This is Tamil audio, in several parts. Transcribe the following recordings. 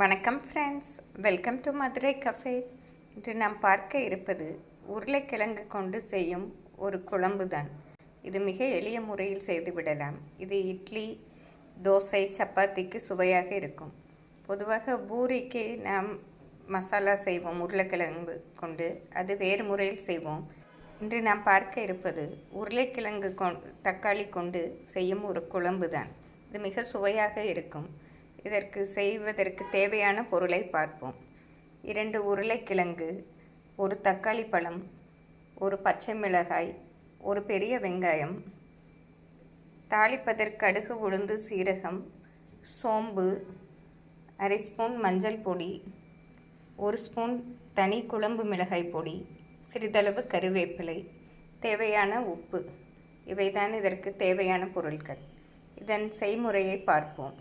வணக்கம் friends welcome to Madurai cafe இன்று நாம் பார்க்க இருப்பது உருளைக்கிழங்கு கொண்டு செய்யும் ஒரு குழம்பு தான் இது மிக எளிய முறையில் செய்துவிடலாம் இது இட்லி தோசை சப்பாத்திக்கு சுவையாக இருக்கும். பொதுவாக பூரிக்கு நாம் மசாலா செய்வோம் உருளைக்கிழங்கு கொண்டு. அது வேறு முறையில் செய்வோம். இன்று நாம் பார்க்க இருப்பது உருளைக்கிழங்கு கொ தக்காளி கொண்டு செய்யும் ஒரு குழம்பு தான் இது மிக சுவையாக இருக்கும். இதற்கு செய்வதற்கு தேவையான பொருளை பார்ப்போம். இரண்டு உருளைக்கிழங்கு ஒரு தக்காளி பழம் ஒரு பச்சை மிளகாய் ஒரு பெரிய வெங்காயம் தாளிப்பதற்கு கடுகு உளுந்து சீரகம் சோம்பு அரை ஸ்பூன் மஞ்சள் பொடி ஒரு ஸ்பூன் தனி குழம்பு மிளகாய் பொடி சிறிதளவு கருவேப்பிலை தேவையான உப்பு. இவைதான் இதற்கு தேவையான பொருட்கள். இதன் செய்முறையை பார்ப்போம்.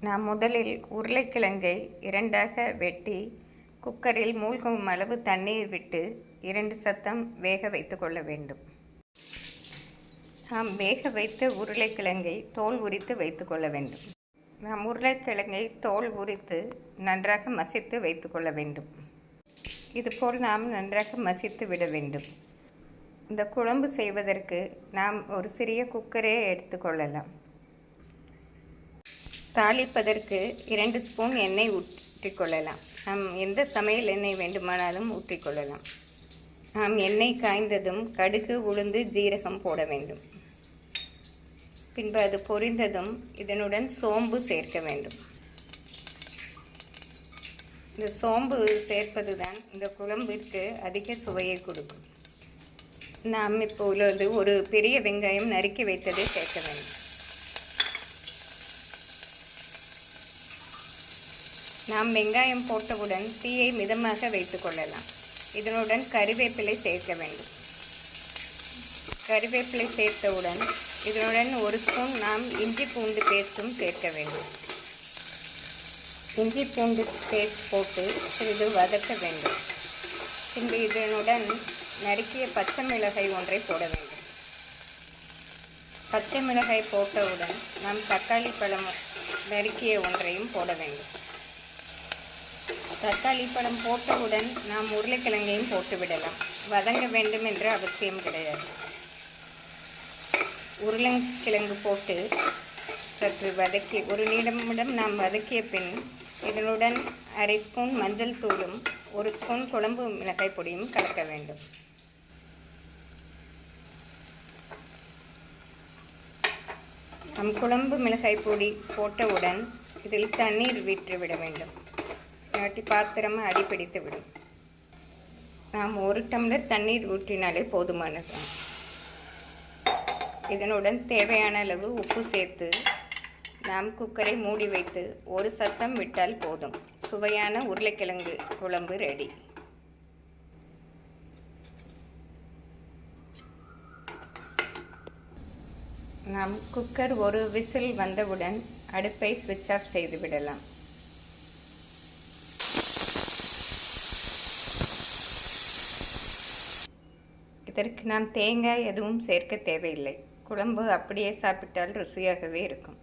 நாம் முதலில் உருளைக்கிழங்கை இரண்டாக வெட்டி குக்கரில் மூழ்கும் அளவு தண்ணீர் விட்டு இரண்டு சத்தம் வேக வைத்து கொள்ள வேண்டும். நாம் வேக வைத்த உருளைக்கிழங்கை தோல் உரித்து வைத்து கொள்ள வேண்டும். நாம் உருளைக்கிழங்கை தோல் உரித்து நன்றாக மசித்து வைத்து கொள்ள வேண்டும். இதுபோல் நாம் நன்றாக மசித்து விட வேண்டும். இந்த குழம்பு செய்வதற்கு நாம் ஒரு சிறிய குக்கரே எடுத்துக்கொள்ளலாம் தாளிப்பதற்கு இரண்டு ஸ்பூன் எண்ணெய் ஊற்றிக்கொள்ளலாம். நாம் எந்த சமையல் எண்ணெய் வேண்டுமானாலும் ஊற்றிக்கொள்ளலாம். நாம் எண்ணெய் காய்ந்ததும் கடுகு உளுந்து ஜீரகம் போட வேண்டும். பின்பு அது பொரிந்ததும் இதனுடன் சோம்பு சேர்க்க வேண்டும். இந்த சோம்பு சேர்ப்பது தான் இந்த குழம்பிற்கு அதிக சுவையை கொடுக்கும். நாம் இப்போது ஒரு பெரிய வெங்காயம் நறுக்கி வைத்ததை சேர்க்க வேண்டும். நாம் வெங்காயம் போட்டவுடன் தீயை மிதமாக வைத்து கொள்ளலாம். இதனுடன் கருவேப்பிலை சேர்க்க வேண்டும். கருவேப்பிலை சேர்த்தவுடன் இதனுடன் ஒரு ஸ்பூன் நாம் இஞ்சி பூண்டு பேஸ்ட்டும் சேர்க்க வேண்டும். இஞ்சி பூண்டு பேஸ்ட் போட்டு சிறிது வதக்க வேண்டும். பின்பு இதனுடன் நறுக்கிய பச்சை மிளகாய் ஒன்றை போட வேண்டும். பச்சை மிளகாய் போட்டவுடன் நாம் தக்காளி பழம் நறுக்கிய ஒன்றையும் போட வேண்டும். தக்காளி பழம் போட்டவுடன் நாம் உருளைக்கிழங்கையும் போட்டு விடலாம். வதங்க வேண்டும் என்ற அவசியம் கிடையாது. உருளைக்கிழங்கு போட்டு சற்று வதக்கி ஒரு நிமிடம் நாம் வதக்கிய பின் இதனுடன் அரை ஸ்பூன் மஞ்சள் தூளும் ஒரு ஸ்பூன் குழம்பு மிளகாய் பொடியும் கலக்க வேண்டும். நம் குழம்பு மிளகாய் பொடி போட்டவுடன் இதில் தண்ணீர் விட்டு விட வேண்டும். இல்லாட்டி பாத்திரமாக அடிப்பிடித்து விடும். நாம் ஒரு டம்ளர் தண்ணீர் ஊற்றினாலே போதுமானது. இதனுடன் தேவையான அளவு உப்பு சேர்த்து நாம் குக்கரை மூடி வைத்து ஒரு சத்தம் விட்டால் போதும். சுவையான உருளைக்கிழங்கு குழம்பு ரெடி. நாம் குக்கர் ஒரு விசில் வந்தவுடன் அடுப்பை சுவிட்ச் ஆஃப் செய்து விடலாம். இதற்கு நாம் தேங்காய் எதுவும் சேர்க்க தேவையில்லை. குழம்பு அப்படியே சாப்பிட்டால் ருசியாகவே இருக்கும்.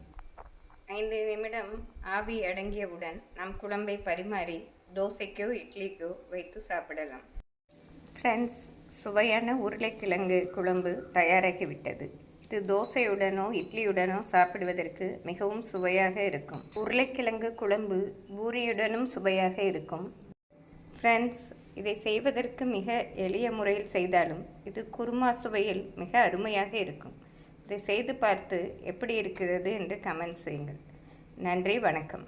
ஐந்து நிமிடம் ஆவி அடங்கியவுடன் நாம் குழம்பை பரிமாறி தோசைக்கோ இட்லிக்கோ வைத்து சாப்பிடலாம். ஃப்ரெண்ட்ஸ் சுவையான உருளைக்கிழங்கு குழம்பு தயாராகிவிட்டது. இது தோசையுடனோ இட்லியுடனோ சாப்பிடுவதற்கு மிகவும் சுவையாக இருக்கும். உருளைக்கிழங்கு குழம்பு பூரியுடனும் சுவையாக இருக்கும். ஃப்ரெண்ட்ஸ் இதை செய்வதற்கு மிக எளிய முறையில் செய்தாலும் இது குருமா சுவையில் மிக அருமையாக இருக்கும். இதை செய்து பார்த்து எப்படி இருக்கிறது என்று கமெண்ட் செய்யுங்கள். நன்றி வணக்கம்.